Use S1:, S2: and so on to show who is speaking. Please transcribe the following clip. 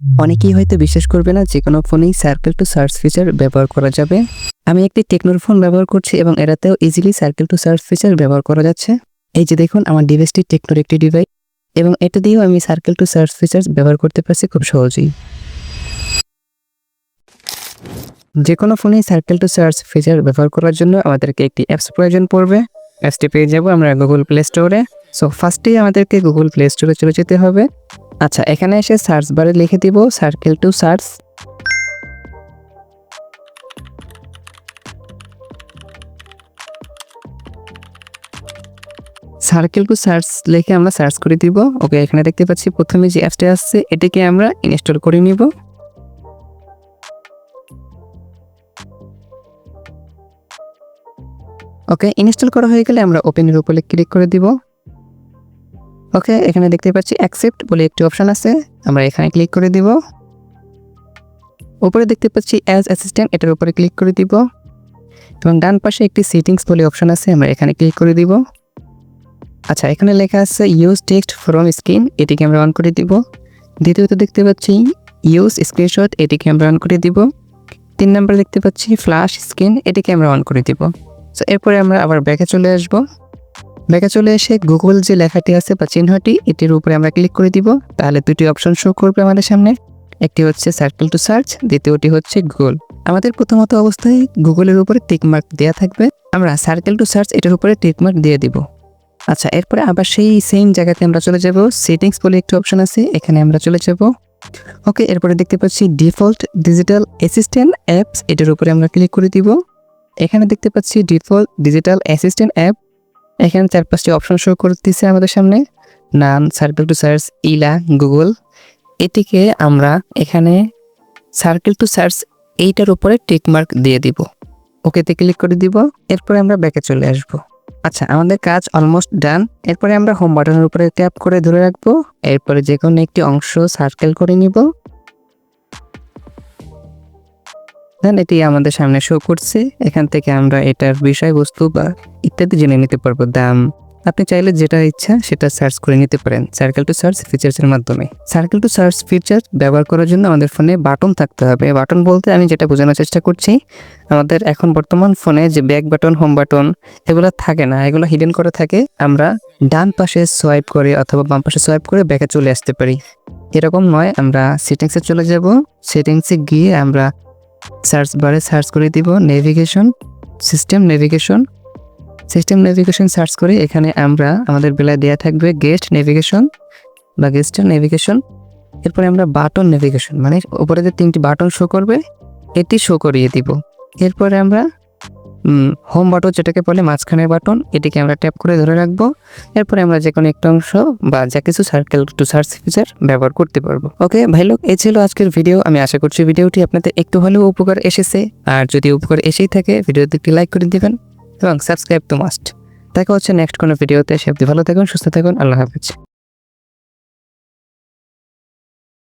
S1: অনেকেই হয়তো বিশ্বাস করবে না যে কোনো ফোনেই সার্কেল টু সার্চ ফিচার ব্যবহার করা যাবে। আমি একটি টেকনোর ফোন ব্যবহার করছি এবং এটাতেও easily circle to search feature ব্যবহার করা যাচ্ছে। এই যে দেখুন, আমার ডিভাইসটি টেকনোর একটি ডিভাইস এবং এটা দিয়েও আমি সার্কেল টু সার্চ ফিচার ব্যবহার করতে পারছি খুব সহজেই। যে কোনো ফোনেই সার্কেল টু সার্চ ফিচার ব্যবহার করার জন্য আমাদেরকে একটি অ্যাপস প্রয়োজন পড়বে। অ্যাপসটি পেয়ে যাব আমরা গুগল প্লে স্টোরে সো ফার্স্টেই আমাদেরকে গুগল প্লে স্টোরে চলে যেতে হবে। আচ্ছা এখানে এসে সার্চ বারে লিখে দিব circle to search circle to search লিখে আমরা সার্চ করে দিব। ওকে, এখানে দেখতে পাচ্ছি প্রথমে যে অ্যাপসটা আসছে, এটাকে আমরা ইনস্টল করে নিব। ওকে ইনস্টল করা হয়ে গেলে আমরা ওপেনের উপরে ক্লিক করে দিব। ওকে এখানে দেখতে পাচ্ছি অ্যাকসেপ্ট বলে একটি অপশন আছে। আমরা এখানে ক্লিক করে দিব। উপরে দেখতে পাচ্ছি অ্যাজ অ্যাসিস্ট্যান্ট এটার উপরে ক্লিক করে দিব। এবং ডান পাশে একটি সেটিংস বলে অপশন আছে, আমরা এখানে ক্লিক করে দিব। আচ্ছা এখানে লেখা আছে ইউজ টেক্সট ফ্রম স্ক্রিন এটিকে আমরা অন করে দিব। দ্বিতীয়ত দেখতে পাচ্ছি ইউজ স্ক্রিনশট এটিকে আমরা অন করে দিব। তিন নম্বর দেখতে পাচ্ছি ফ্ল্যাশ স্ক্রিন এটিকে আমরা অন করে দিব। সো এরপরে আমরা আবার ব্যাকে চলে আসব। ব্যাকে চলে এসে গুগল যে লেখাটি আছে বা চিহ্নটি, এটির উপরে আমরা ক্লিক করে দিব। তাহলে দুটি অপশন শো করবে আমাদের সামনে। একটি হচ্ছে সার্কেল টু সার্চ দ্বিতীয়টি হচ্ছে গুগল আমাদের প্রথমত অবস্থায় গুগলের উপরে টিকমার্ক দেওয়া থাকবে। আমরা সার্কেল টু সার্চ এটার উপরে টিকমার্ক দিয়ে দিব। আচ্ছা এরপরে আবার সেই সেম জায়গাতে আমরা চলে যাব। সেটিংস বলে একটি অপশন আছে, এখানে আমরা চলে যাব। ওকে এরপরে দেখতে পাচ্ছি ডিফল্ট ডিজিটাল অ্যাসিস্ট্যান্ট অ্যাপস এটার উপরে আমরা ক্লিক করে দিব। এখানে দেখতে পাচ্ছি ডিফল্ট ডিজিটাল অ্যাসিস্ট্যান্ট অ্যাপ এখানে চার পাঁচটি অপশন শো করতেছে আমাদের সামনে। নান সার্কেল টু সার্চ ইলা গুগল এটিকে আমরা এখানে সার্কেল টু সার্চ এইটার উপরে টিক মার্ক দিয়ে দিব। ওকেতে ক্লিক করে দিব। এরপরে আমরা ব্যাকে চলে আসব। আচ্ছা আমাদের কাজ অলমোস্ট ডান এরপরে আমরা হোম বাটনের উপরে ট্যাপ করে ধরে রাখব। এরপরে যে কোনো একটি অংশ সার্কেল করে নিব। দেন এটি আমাদের সামনে শো করছে। এখান থেকে আমরা এটার বিষয়বস্তু বা ইত্যাদি জেনে নিতে পারব। দাম, আপনি চাইলে যেটা ইচ্ছা সেটা সার্চ করে নিতে পারেন। সার্কেল টু সার্চ ফিচার্সের মাধ্যমে। সার্কেল টু সার্চ ফিচার ব্যবহার করার জন্য আমাদের ফোনে বাটন থাকতে হবে। বাটন বলতে আমি যেটা বোঝানোর চেষ্টা করছি, আমাদের এখন বর্তমান ফোনে যে ব্যাক বাটন হোম বাটন এগুলো থাকে না। এগুলো হিডেন করে থাকে। আমরা ডান পাশে সোয়াইপ করে অথবা বাম পাশে সোয়াইপ করে ব্যাকে চলে আসতে পারি। এরকম নয়, আমরা সেটিংসে চলে যাব। সেটিংসে গিয়ে আমরা সার্চ বারে সার্চ করে দিব navigation, system navigation. System navigation search করে এখানে আমরা আমাদের বেলায় দেওয়া থাকবে গেস্ট নেভিগেশন বা গেস্টের নেভিগেশন। এরপরে আমরা বাটন নেভিগেশন মানে ওপরে যে তিনটি বাটন শো করবে, এটি শো করিয়ে দিব। এরপরে আমরা হোম বাটন যেটাকে বলে, মাঝখানের বাটন এটিকে আমরা ট্যাপ করে ধরে রাখব। এরপরে আমরা যে কোনো একটা অংশ বা যা কিছু সার্কেল টু সার্চ ফিচার ব্যবহার করতে পারব। ওকে, ভাই লোক, এই ছিল আজকের ভিডিও আমি আশা করছি ভিডিওটি আপনাদের একটু হলেও উপকার এসেছে। আর যদি উপকার এসেই থাকে ভিডিওতে একটি লাইক করে দিবেন এবং সাবস্ক্রাইব তো মাস্ট দেখা হচ্ছে নেক্সট কোনো ভিডিওতে সে ভালো থাকুন, সুস্থ থাকুন, আল্লাহ হাফিজ।